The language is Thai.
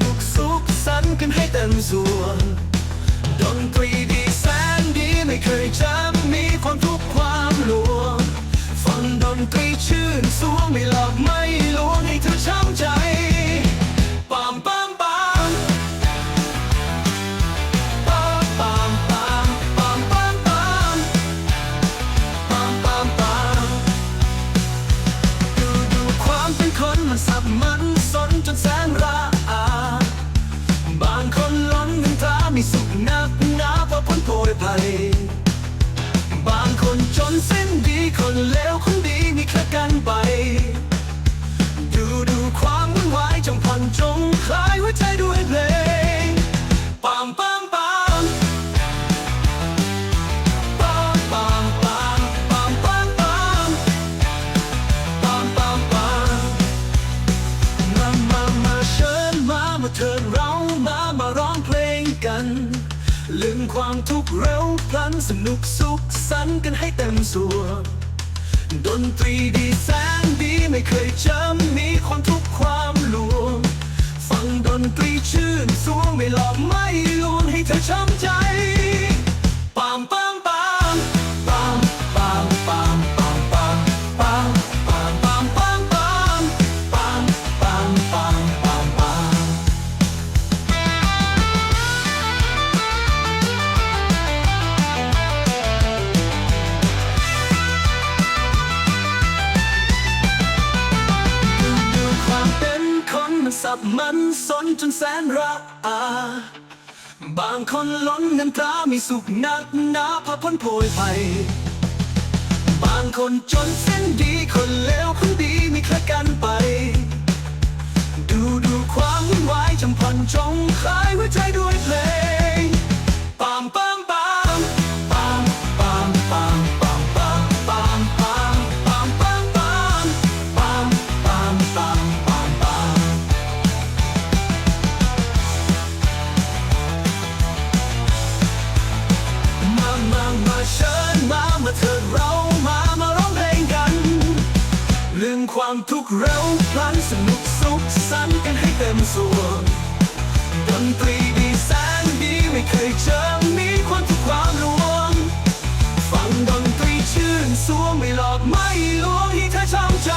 นุกสุขสันต์กันให้เต็มส่วนดนตรีดีแสนดีไม่เคยจำมีความทุกความหลวงฟังดนตรีชื่นสวงไม่หลอกไม่ ความทุกข์เร็วพลันสนุกสุขสันกันให้เต็มส่วนดนตรีดีแสนดีไม่เคยจำมีความทุกข์ความลวง ฟังดนตรีชื่นสวงไม่หลอกไม่ลวงให้เธอช้ำใจ สับมันสนจนแสนระอาบางคนล้นเงินตรามีสุขนักหนาพาพ้นโผยไปบางคนจนเส้นดีคนเลวคนดีมีแค่กันไป ดูดูความวุ่นวายจำพันจงคลายหัวใจด้วย เชิญมามาเถิดเรามามาร้องเพลงกันลืมความทุกข์เราพลันสนุกสุขสันกันให้เต็มส่วนดนตรีดีแสนดีไม่เคยเจอมีความทุกความรวมฟังดนตรีชื่นสวงไม่หลอกไม่ลวงที่เธอช้ำใจ